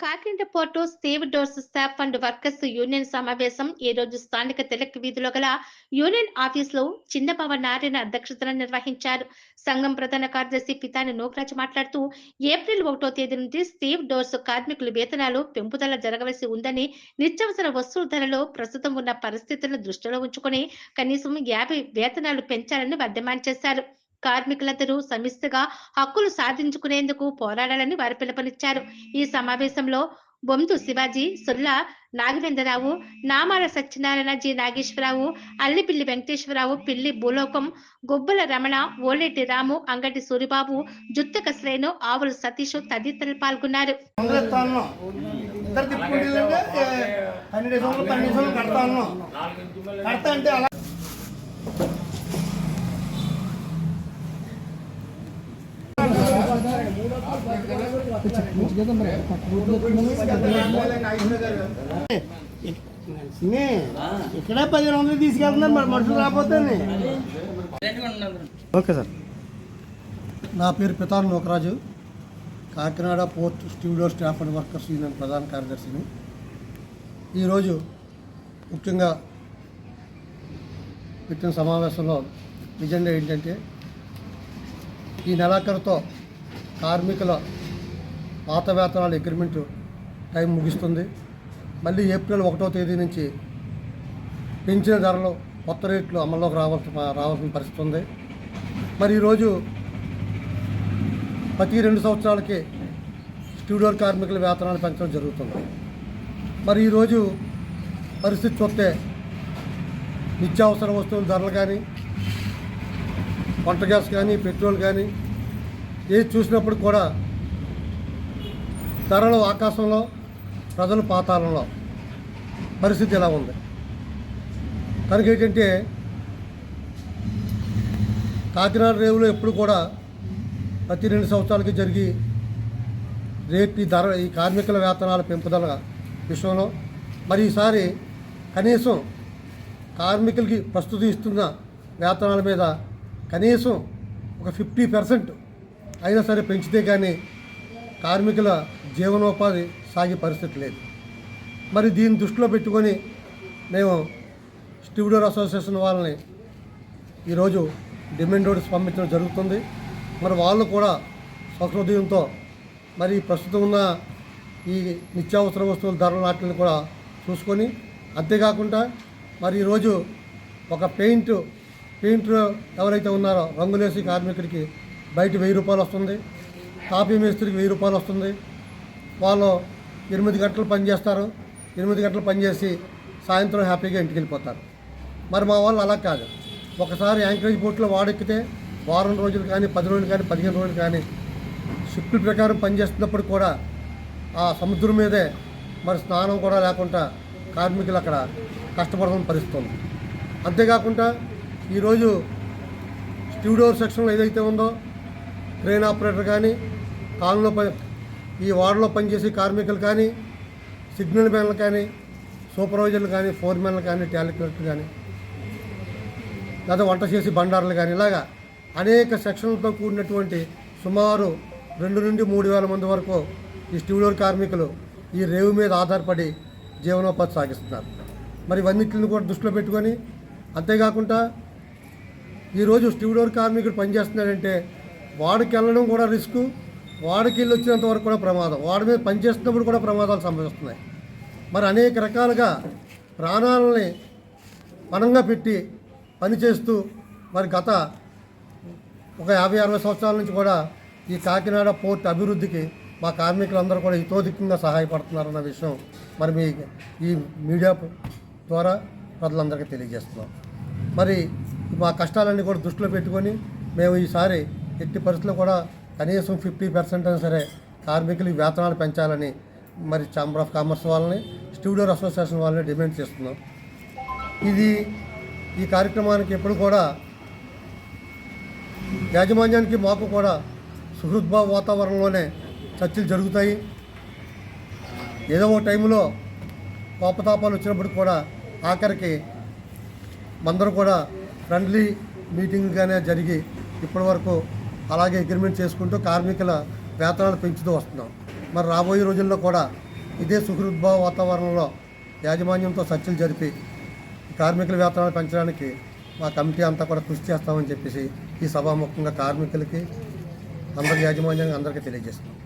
Kakinada port stevedores staff and workers union సమావేశం. ఈ రోజు స్థానిక తిలక్ వీధిలో గల యూనియన్ ఆఫీస్లో చిన్నబావ నారాయణ అధ్యక్షతన నిర్వహించారు. సంఘం ప్రధాన కార్యదర్శి పితాని నోకరాజు మాట్లాడుతూ ఏప్రిల్ ఒకటో తేదీ నుండి సేవ్ డోర్స్ కార్మికుల వేతనాలు పెంపుదల జరగవలసి ఉందని నిత్యావసర వస్తువుల ధరలో ప్రస్తుతం ఉన్న పరిస్థితులను దృష్టిలో ఉంచుకొని కనీసం యాభై వేతనాలు పెంచాలని వర్ధమాన్ చేశారు. కార్మికులందరూ సమిష్టిగా హక్కులు సాధించుకునేందుకు పోరాడాలని వారు పిలుపునిచ్చారు. ఈ సమావేశంలో బొంతు శివాజీ సుల్లా నాగవేంద్రరావు నామాల సత్యనారాయణ జి నాగేశ్వరరావు అల్లిపిల్లి వెంకటేశ్వరరావు పిల్లి భూలోకం గొబ్బల రమణ ఓలేటి రాము అంగటి సూరిబాబు జుత్తక శ్రేణు ఆవుల సతీష్ తదితరులు పాల్గొన్నారు. కడతా అంటే అలా నే, ఇక్కడే పదిహేను వందలు తీసుకెళ్తున్నారు మరి మనుషులు రాకపోతే ఓకే సార్. నా పేరు Pithan Nokaraju Kakinada port stevedores staff and workers union ప్రధాన కార్యదర్శిని. ఈరోజు ముఖ్యంగా పెట్టిన సమావేశంలో ఎజెండా ఏంటంటే ఈ నెలాఖరుతో కార్మికుల పాత వేతనాల అగ్రిమెంట్ టైం ముగుస్తుంది. మళ్ళీ ఏప్రిల్ ఒకటో తేదీ నుంచి పెంచిన ధరలు కొత్త రేట్లు అమల్లోకి రావాల్సిన రావాల్సిన పరిస్థితి ఉంది. మరి ఈరోజు ప్రతి రెండు సంవత్సరాలకి స్టూడియో కార్మికుల వేతనాలు పెంచడం జరుగుతుంది. మరి ఈరోజు పరిస్థితి చూస్తే నిత్యావసర వస్తువుల ధరలు కానీ వంట గ్యాస్ కానీ పెట్రోల్ కానీ ఏది చూసినప్పుడు కూడా ధరలు ఆకాశంలో ప్రజలు పాతాళంలో పరిస్థితి ఎలా ఉంది? కనుక ఏంటంటే కాకినాడ రేవులో ఎప్పుడు కూడా ప్రతి రెండు సంవత్సరాలకి జరిగి రేపు ఈ ధర ఈ కార్మికుల వేతనాల పెంపుదల విషయంలో మరి ఈసారి కనీసం కార్మికులకి ప్రస్తుతం ఇస్తున్న వేతనాల మీద కనీసం ఒక ఫిఫ్టీ పర్సెంట్ అయినా సరే పెంచితే కానీ కార్మికుల జీవనోపాధి సాగే పరిస్థితి లేదు. మరి దీన్ని దృష్టిలో పెట్టుకొని మేము స్టూడియో అసోసియేషన్ వాళ్ళని ఈరోజు డిమాండ్ నోటీస్ పంపించడం జరుగుతుంది. మరి వాళ్ళు కూడా సహృదయంతో మరి ప్రస్తుతం ఉన్న ఈ నిత్యావసర వస్తువుల ధరల వాటిని కూడా చూసుకొని అంతేకాకుండా మరి ఈరోజు ఒక పెయింట్ పెయింట్ ఎవరైతే ఉన్నారో రంగులేసి కార్మికుడికి బయట వెయ్యి రూపాయలు వస్తుంది. కాపీ మేస్త్రికి వెయ్యి రూపాయలు వస్తుంది. వాళ్ళు ఎనిమిది గంటలు పనిచేస్తారు ఎనిమిది గంటలు పనిచేసి సాయంత్రం హ్యాపీగా ఇంటికి వెళ్ళిపోతారు. మరి మా వాళ్ళు అలా కాదు. ఒకసారి యాంకరేజ్ బోట్లో వాడెక్కితే వారం రోజులు కానీ పది రోజులు కానీ పదిహేను రోజులు కానీ షిఫ్ట్ ప్రకారం పనిచేస్తున్నప్పుడు కూడా ఆ సముద్రం మీదే మరి స్నానం కూడా లేకుండా కార్మికులు అక్కడ కష్టపడడం పరిస్థితుంది. అంతేకాకుండా ఈరోజు స్టూడియో సెక్షన్లో ఏదైతే ఉందో క్రేన్ ఆపరేటర్ కానీ కాలంలో పని ఈ వార్డులో పనిచేసే కార్మికులు కానీ సిగ్నల్ మ్యాన్లు కానీ సూపర్వైజర్లు కానీ ఫోర్మెన్లు కానీ టాలిక్యులేటర్లు కానీ లేదా వంట చేసి బండారులు కానీ ఇలాగా అనేక సెక్షన్లతో కూడినటువంటి సుమారు రెండు నుండి మూడు వేల మంది వరకు ఈ స్టూడియో కార్మికులు ఈ రేవు మీద ఆధారపడి జీవనోపాధి సాగిస్తున్నారు. మరి ఇవన్నిటిని కూడా దృష్టిలో పెట్టుకొని అంతేకాకుండా ఈరోజు స్టూడియో కార్మికుడు పనిచేస్తున్నాడంటే వాడికి వెళ్ళడం కూడా రిస్క్ వాడికి వెళ్ళి వచ్చినంత వరకు కూడా ప్రమాదం. వాడి మీద పనిచేస్తున్నప్పుడు కూడా ప్రమాదాలు సంభవిస్తున్నాయి. మరి అనేక రకాలుగా ప్రాణాలని పణంగా పెట్టి పనిచేస్తూ మరి గత ఒక యాభై అరవై సంవత్సరాల నుంచి కూడా ఈ కాకినాడ పోర్ట్ అభివృద్ధికి మా కార్మికులందరూ కూడా హితోధికంగా సహాయపడుతున్నారన్న విషయం మరి మీ ఈ మీడియా ద్వారా ప్రజలందరికీ తెలియజేస్తున్నాం. మరి మా కష్టాలన్నీ కూడా దృష్టిలో పెట్టుకొని మేము ఈసారి ఎట్టి పరిస్థితుల్లో కూడా కనీసం ఫిఫ్టీ పర్సెంట్ అయినా సరే కార్మికులకి వేతనాలు పెంచాలని మరి ఛాంబర్ ఆఫ్ కామర్స్ వాళ్ళని స్టూడియో అసోసియేషన్ వాళ్ళని డిమాండ్ చేస్తున్నాం. ఇది ఈ కార్యక్రమానికి ఎప్పుడు కూడా యాజమాన్యానికి మాకు కూడా సుహృద్భావ వాతావరణంలోనే చర్చలు జరుగుతాయి. ఏదో ఒక టైంలో కోపతాపాలు వచ్చినప్పుడు కూడా ఆఖరికి మందరూ కూడా ఫ్రెండ్లీ మీటింగ్గానే జరిగి ఇప్పటి వరకు అలాగే అగ్రిమెంట్ చేసుకుంటూ కార్మికుల వేతనాలు పెంచుతూ వస్తున్నాం. మరి రాబోయే రోజుల్లో కూడా ఇదే సుహృద్భావ వాతావరణంలో యాజమాన్యంతో చర్చలు జరిపి కార్మికుల వేతనాలు పెంచడానికి మా కమిటీ అంతా కూడా కృషి చేస్తామని చెప్పేసి ఈ సభాముఖంగా కార్మికులకి అందరి యాజమాన్యానికి అందరికీ తెలియజేస్తున్నాం.